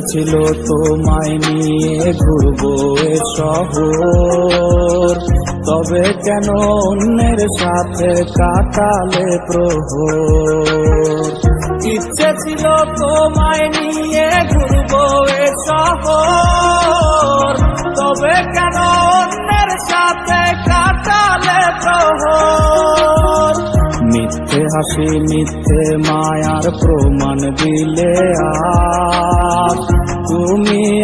ছিল তোমায় নিয়ে ঘুরবো এ শহর। তবে কেন অন্যের সাথে কাটালে প্রহর? ইচ্ছে ছিল তোমায় নিয়ে ঘুরবো এ শহর। তবে কেন অন্যের সাথে কাটালে প্রহর? মিথ্যে হাসি, মিথ্যে মায়ার প্রমাণ দিলে তুমি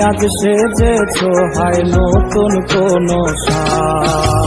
আজ সেজেছ হায় নতুন কোন তুমি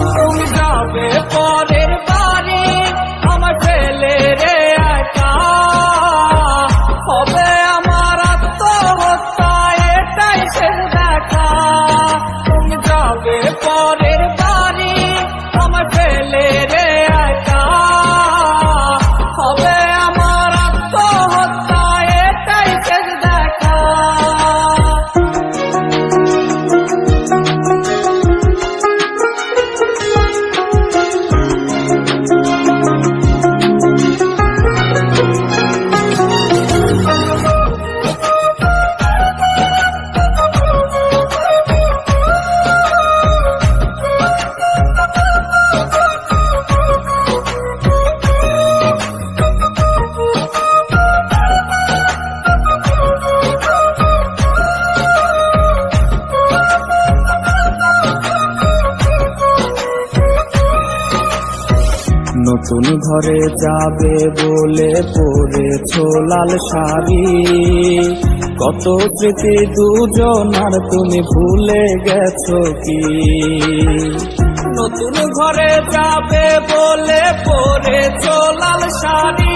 নতুন ঘরে যাবে বলে পরেছ লাল শাড়ি। কত স্মৃতি দুজনার তুমি ভুলে গেছো কি? নতুন ঘরে যাবে বলে পরেছ লাল শাড়ি।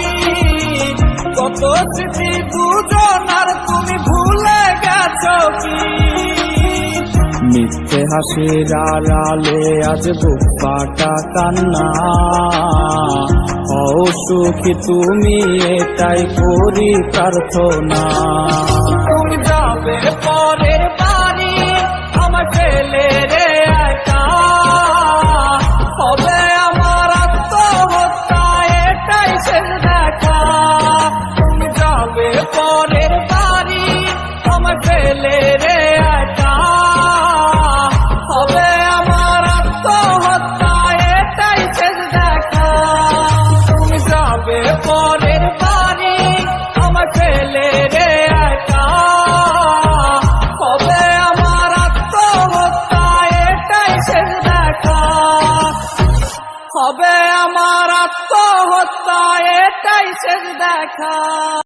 কত স্মৃতি দুজনার হাসির আড়ালে আজ বুক কান্না। হও সুখী তুমি এটাই করি প্রার্থনা। তুমি যাবে পরের বাড়ি, আমার ছেলে আত্মহত্যা শেষ দেখা